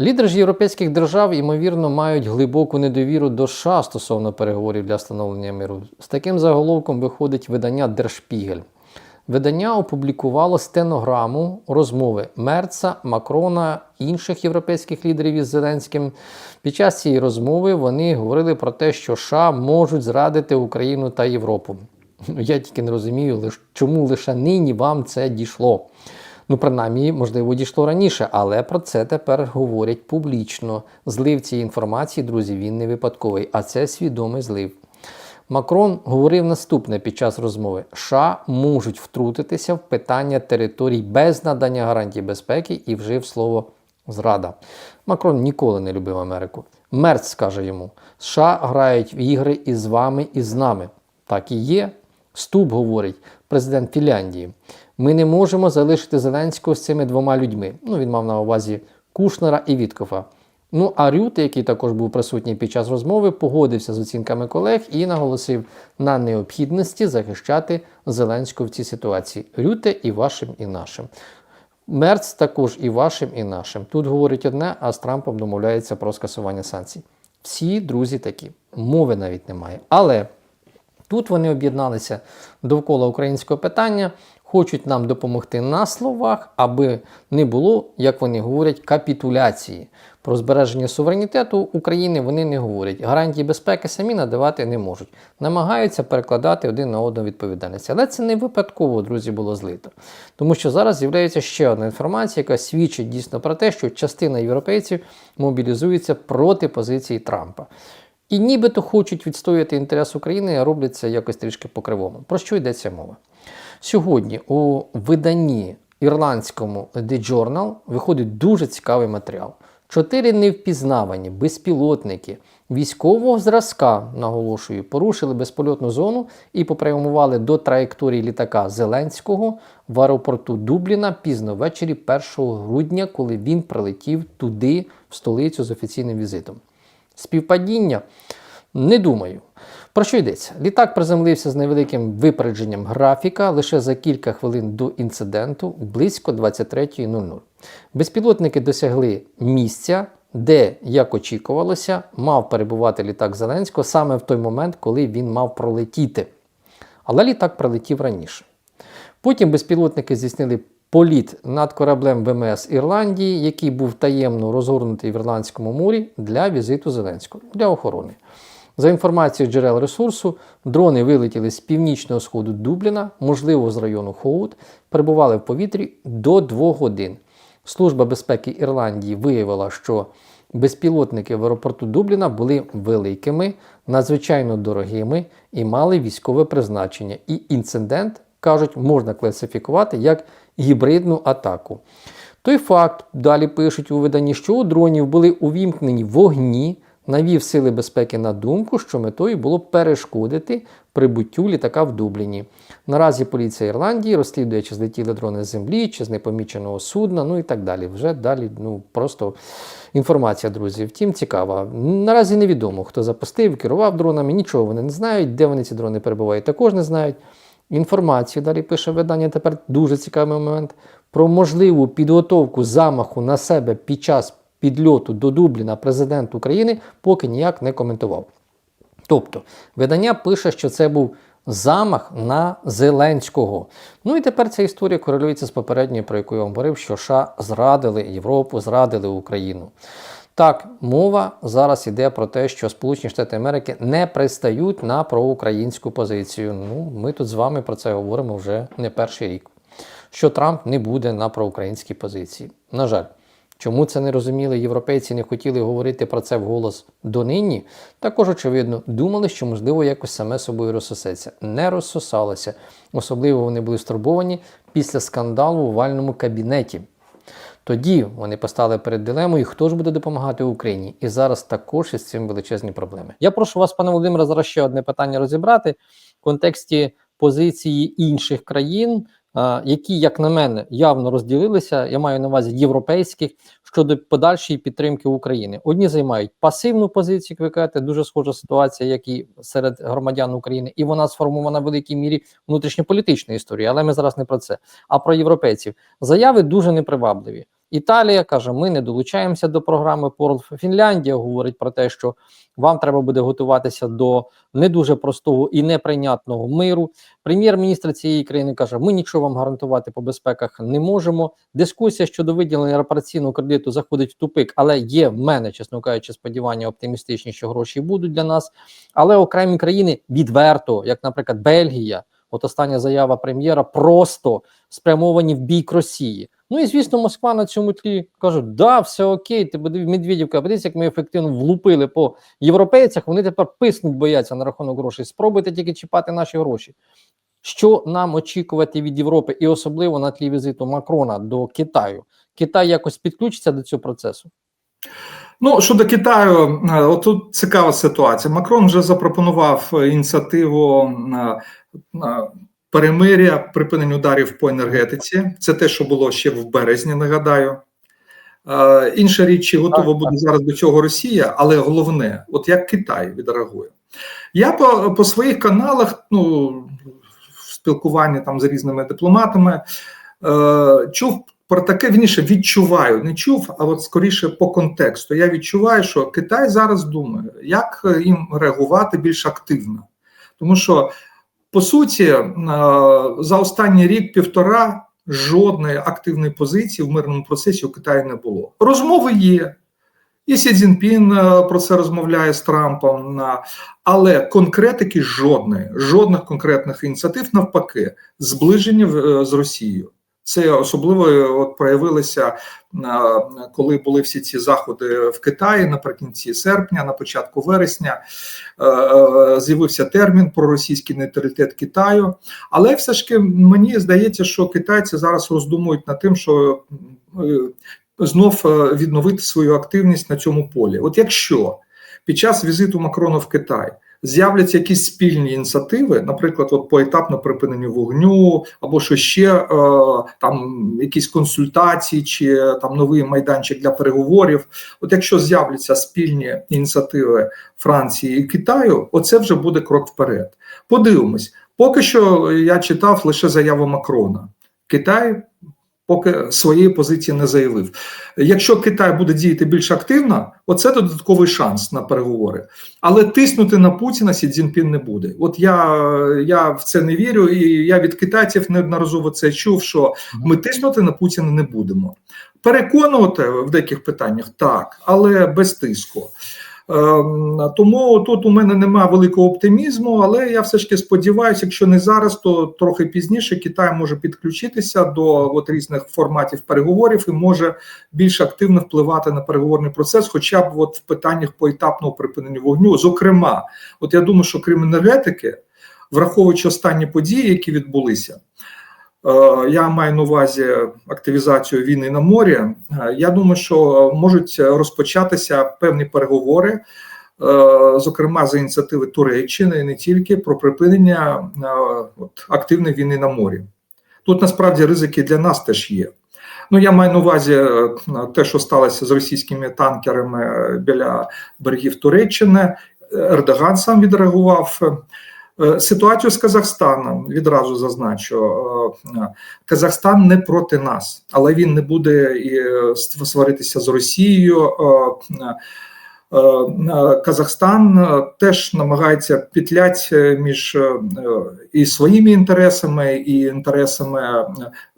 Лідери ж європейських держав, ймовірно, мають глибоку недовіру до США стосовно переговорів для встановлення миру. З таким заголовком виходить видання Держпігель. Видання опублікувало стенограму розмови Мерца, Макрона інших європейських лідерів із Зеленським. Під час цієї розмови вони говорили про те, що США можуть зрадити Україну та Європу. Ну, Я тільки не розумію, чому лише нині вам це дійшло. Ну, принаймні, можливо, дійшло раніше, але про це тепер говорять публічно. Злив цієї інформації, друзі, він не випадковий, а це свідомий злив. Макрон говорив наступне під час розмови: США можуть втрутитися в питання територій без надання гарантій безпеки і вжив слово зрада. Макрон ніколи не любив Америку. Мерц скаже йому: США грають в ігри із вами і з нами. Так і є. Ступ говорить президент Фінляндії. Ми не можемо залишити Зеленського з цими двома людьми. Ну, він мав на увазі Кушнера і Віткофа. Ну, а Рюте, який також був присутній під час розмови, погодився з оцінками колег і наголосив на необхідності захищати Зеленського в цій ситуації. Рюте і вашим, і нашим. Мерц також і вашим, і нашим. Тут говорить одне, а з Трампом домовляється про скасування санкцій. Всі друзі такі, мови навіть немає. Але Тут вони об'єдналися довкола українського питання, хочуть нам допомогти на словах, аби не було, як вони говорять, капітуляції. Про збереження суверенітету України вони не говорять. Гарантії безпеки самі надавати не можуть. Намагаються перекладати один на одного відповідальність. Але це не випадково, друзі, було злито. Тому що зараз з'являється ще одна інформація, яка свідчить дійсно про те, що частина європейців мобілізується проти позиції Трампа. І нібито хочуть відстояти інтерес України, а роблять це якось трішки по-кривому. Про що йдеться мова? Сьогодні у виданні ірландському The Journal виходить дуже цікавий матеріал. Чотири невпізнавані безпілотники військового зразка, наголошую, порушили безпольотну зону і попрямували до траєкторії літака Зеленського в аеропорту Дубліна пізно ввечері 1 грудня, коли він прилетів туди, в столицю з офіційним візитом. Співпадіння? Не думаю. Про що йдеться? Літак приземлився з невеликим випередженням графіка лише за кілька хвилин до інциденту близько 23.00. Безпілотники досягли місця, де, як очікувалося, мав перебувати літак Зеленського саме в той момент, коли він мав пролетіти. Але літак прилетів раніше. Потім безпілотники здійснили політ над кораблем ВМС Ірландії, який був таємно розгорнутий в Ірландському морі для візиту Зеленського для охорони. За інформацією джерел ресурсу, дрони вилетіли з північного сходу Дубліна, можливо, з району Хоут, перебували в повітрі до 2 годин. Служба безпеки Ірландії виявила, що безпілотники в аеропорту Дубліна були великими, надзвичайно дорогими і мали військове призначення. І інцидент, кажуть, можна класифікувати як гібридну атаку. Той факт, далі пишуть у виданні, що у дронів були увімкнені вогні, навів сили безпеки на думку, що метою було перешкодити прибуттю літака в Дубліні. Наразі поліція Ірландії розслідує, чи злетіли дрони з землі, чи з непоміченого судна, ну і так далі. Вже далі, ну просто інформація, друзі. Втім, цікава. Наразі невідомо, хто запустив, керував дронами, нічого вони не знають, де вони ці дрони перебувають, також не знають. Інформацію далі пише видання. Тепер дуже цікавий момент про можливу підготовку замаху на себе під час підльоту до Дубліна президент України поки ніяк не коментував. Тобто, видання пише, що це був замах на Зеленського. Ну і тепер ця історія корелюється з попередньою, про яку я вам говорив, що США зрадили Європу, зрадили Україну. Так, мова зараз йде про те, що Сполучені Штати Америки не пристають на проукраїнську позицію. Ну, ми тут з вами про це говоримо вже не перший рік. Що Трамп не буде на проукраїнській позиції. На жаль, чому це не розуміли європейці, не хотіли говорити про це вголос донині? Також, очевидно, думали, що можливо якось саме собою розсосеться. Не розсосалося. Особливо вони були стурбовані після скандалу у вальному кабінеті. Тоді вони постали перед дилемою, хто ж буде допомагати Україні. І зараз також із цим величезні проблеми. Я прошу вас, пане Володимире, зараз ще одне питання розібрати в контексті позиції інших країн, які, як на мене, явно розділилися. Я маю на увазі європейських щодо подальшої підтримки України. Одні займають пасивну позицію, як ви кажете, дуже схожа ситуація, як і серед громадян України, і вона сформована в великій мірі внутрішньополітичної історії, але ми зараз не про це, а про європейців. Заяви дуже непривабливі. Італія каже, ми не долучаємося до програми ПОРЛ. Фінляндія говорить про те, що вам треба буде готуватися до не дуже простого і неприйнятного миру. Прем'єр-міністр цієї країни каже: ми нічого вам гарантувати по безпеках не можемо. Дискусія щодо виділення репараційного кредиту заходить в тупик, але є в мене, чесно кажучи, сподівання оптимістичні, що гроші будуть для нас. Але окремі країни відверто, як, наприклад, Бельгія, от остання заява прем'єра, просто спрямовані в бік Росії. Ну і звісно, Москва на цьому тлі каже: да, все окей, ти подив Медведівка, подивись, як ми ефективно влупили по європейцях. Вони тепер писнуть бояться на рахунок грошей. Спробуйте тільки чіпати наші гроші. Що нам очікувати від Європи, і особливо на тлі візиту Макрона до Китаю? Китай якось підключиться до цього процесу? Ну щодо Китаю, е, отут цікава ситуація. Макрон вже запропонував ініціативу перемиря, припинення ударів по енергетиці. Це те, що було ще в березні. Нагадаю. Інша річ, чи готова буде зараз до цього Росія, але головне, от як Китай відреагує. Я по по своїх каналах, ну в спілкуванні там з різними дипломатами, е, чув про таке вніше відчуваю. Не чув, а от скоріше по контексту. Я відчуваю, що Китай зараз думає, як їм реагувати більш активно, тому що по суті е, за останній рік-півтора жодної активної позиції в мирному процесі у Китаї не було. Розмови є. І Сі Цзіньпін е, про це розмовляє з Трампом, але конкретики жодної, жодних конкретних ініціатив навпаки, зближення е, з Росією. Це особливо от проявилося коли були всі ці заходи в Китаї наприкінці серпня, на початку вересня е, е, з'явився термін про російський нейтралітет Китаю. Але все ж мені здається, що китайці зараз роздумують над тим, що е, знов відновити свою активність на цьому полі. От якщо під час візиту Макрона в Китай з'являться якісь спільні ініціативи, наприклад, от поетапно припиненню вогню, або що ще е, там якісь консультації, чи там новий майданчик для переговорів. От якщо з'являться спільні ініціативи Франції і Китаю, оце вже буде крок вперед. Подивимось, поки що я читав лише заяву Макрона. Китай поки своєї позиції не заявив. Якщо Китай буде діяти більш активно, оце додатковий шанс на переговори. Але тиснути на Путіна Сі Цзіньпін не буде. От я я в це не вірю, і я від китайців неодноразово це чув, що ми тиснути на Путіна не будемо. Переконувати в деяких питаннях так, але без тиску. Ем, тому тут у мене немає великого оптимізму, але я все ж таки сподіваюся, якщо не зараз, то трохи пізніше Китай може підключитися до от різних форматів переговорів і може більш активно впливати на переговорний процес, хоча б от в питаннях поетапного припинення вогню. Зокрема, от я думаю, що крім енергетики, враховуючи останні події, які відбулися. Е, я маю на увазі активізацію війни на морі. Е, я думаю, що можуть розпочатися певні переговори, е, зокрема за ініціативи Туреччини, не тільки про припинення от, активної війни на морі. Тут насправді ризики для нас теж є. Ну, я маю на увазі те, що сталося з російськими танкерами біля берегів Туреччини. Ердоган сам відреагував. Е, ситуацію з Казахстаном відразу зазначу, е, Казахстан не проти нас, але він не буде е, сваритися з Росією. Казахстан теж намагається петляти між і своїми інтересами, і інтересами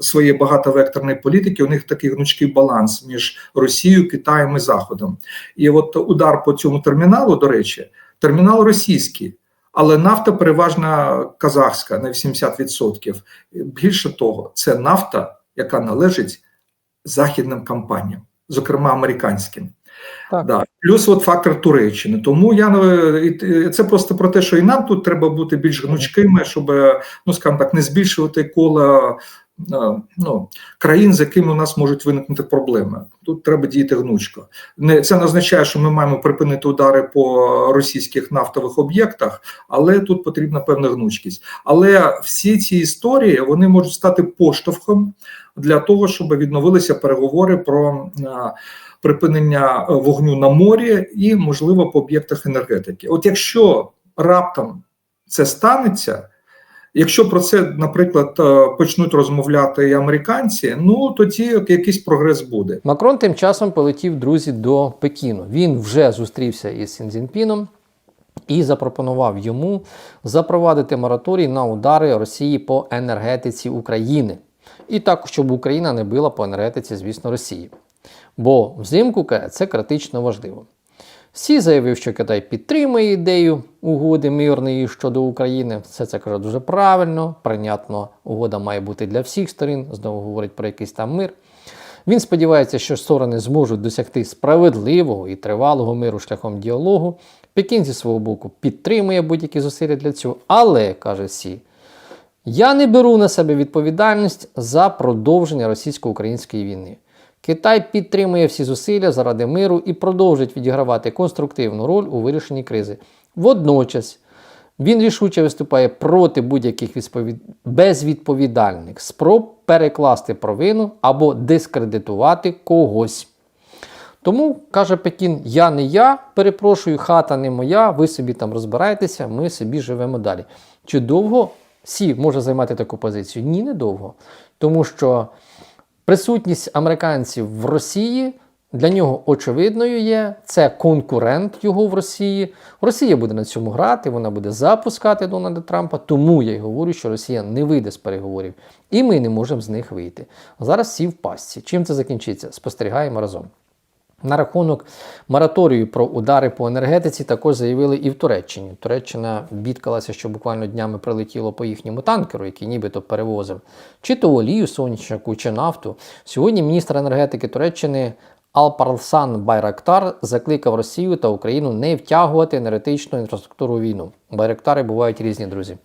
своєї багатовекторної політики. У них такий гнучкий баланс між Росією, Китаєм і Заходом. І от удар по цьому терміналу, до речі, термінал російський але нафта переважна казахська на 80%. Більше того, це нафта, яка належить західним компаніям, зокрема американським. Так. Да. Плюс от фактор Туреччини. Тому я це просто про те, що і нам тут треба бути більш гнучкими, щоб ну скажімо так, не збільшувати коло ну, країн, з якими у нас можуть виникнути проблеми. Тут треба діяти гнучко. Не це не означає, що ми маємо припинити удари по російських нафтових об'єктах, але тут потрібна певна гнучкість. Але всі ці історії вони можуть стати поштовхом для того, щоб відновилися переговори про. Припинення вогню на морі і, можливо, по об'єктах енергетики. От якщо раптом це станеться, Якщо про це, наприклад, е, почнуть розмовляти і американці, ну тоді якийсь прогрес буде. Макрон тим часом полетів друзі до Пекіну. Він вже зустрівся із Сінзінпіном і запропонував йому запровадити мораторій на удари Росії по енергетиці України. І також, щоб Україна не била по енергетиці, звісно, Росії. Бо взимку це критично важливо. Сі заявив, що Китай підтримує ідею угоди мирної щодо України. Все це каже дуже правильно, прийнятно, угода має бути для всіх сторін. Знову говорить про якийсь там мир. Він сподівається, що сторони зможуть досягти справедливого і тривалого миру шляхом діалогу. Пекін зі свого боку підтримує будь-які зусилля для цього, але каже Сі, я не беру на себе відповідальність за продовження російсько-української війни. Китай підтримує всі зусилля заради миру і продовжить відігравати конструктивну роль у вирішенні кризи. Водночас він рішуче виступає проти будь-яких відсповід... безвідповідальних спроб перекласти провину або дискредитувати когось. Тому каже Пекін: я не я, перепрошую, хата не моя, ви собі там розбирайтеся, ми собі живемо далі. Чи довго Сі може займати таку позицію? Ні, не довго. Тому що присутність американців в Росії для нього очевидною є. Це конкурент його в Росії. Росія буде на цьому грати, вона буде запускати Дональда Трампа. Тому я й говорю, що Росія не вийде з переговорів, і ми не можемо з них вийти. Зараз всі в пастці. Чим це закінчиться? Спостерігаємо разом. На рахунок мораторію про удари по енергетиці також заявили і в Туреччині. Туреччина бідкалася, що буквально днями прилетіло по їхньому танкеру, який нібито перевозив чи то олію сонячну, чи нафту. Сьогодні міністр енергетики Туреччини Алпарсан Байрактар закликав Росію та Україну не втягувати енергетичну інфраструктуру війну. Байрактари бувають різні друзі.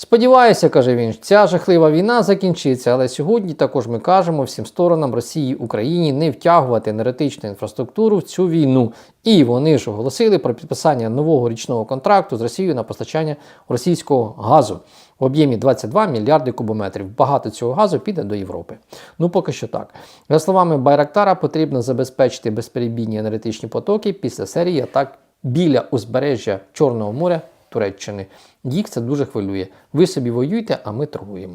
Сподіваюся, каже він, ця жахлива війна закінчиться, але сьогодні також ми кажемо всім сторонам Росії Україні не втягувати енергетичну інфраструктуру в цю війну. І вони ж оголосили про підписання нового річного контракту з Росією на постачання російського газу в об'ємі 22 мільярди кубометрів. Багато цього газу піде до Європи. Ну поки що так. За словами Байрактара, потрібно забезпечити безперебійні енергетичні потоки після серії атак біля узбережжя Чорного моря Туреччини. Їх це дуже хвилює. Ви собі воюйте, а ми торгуємо.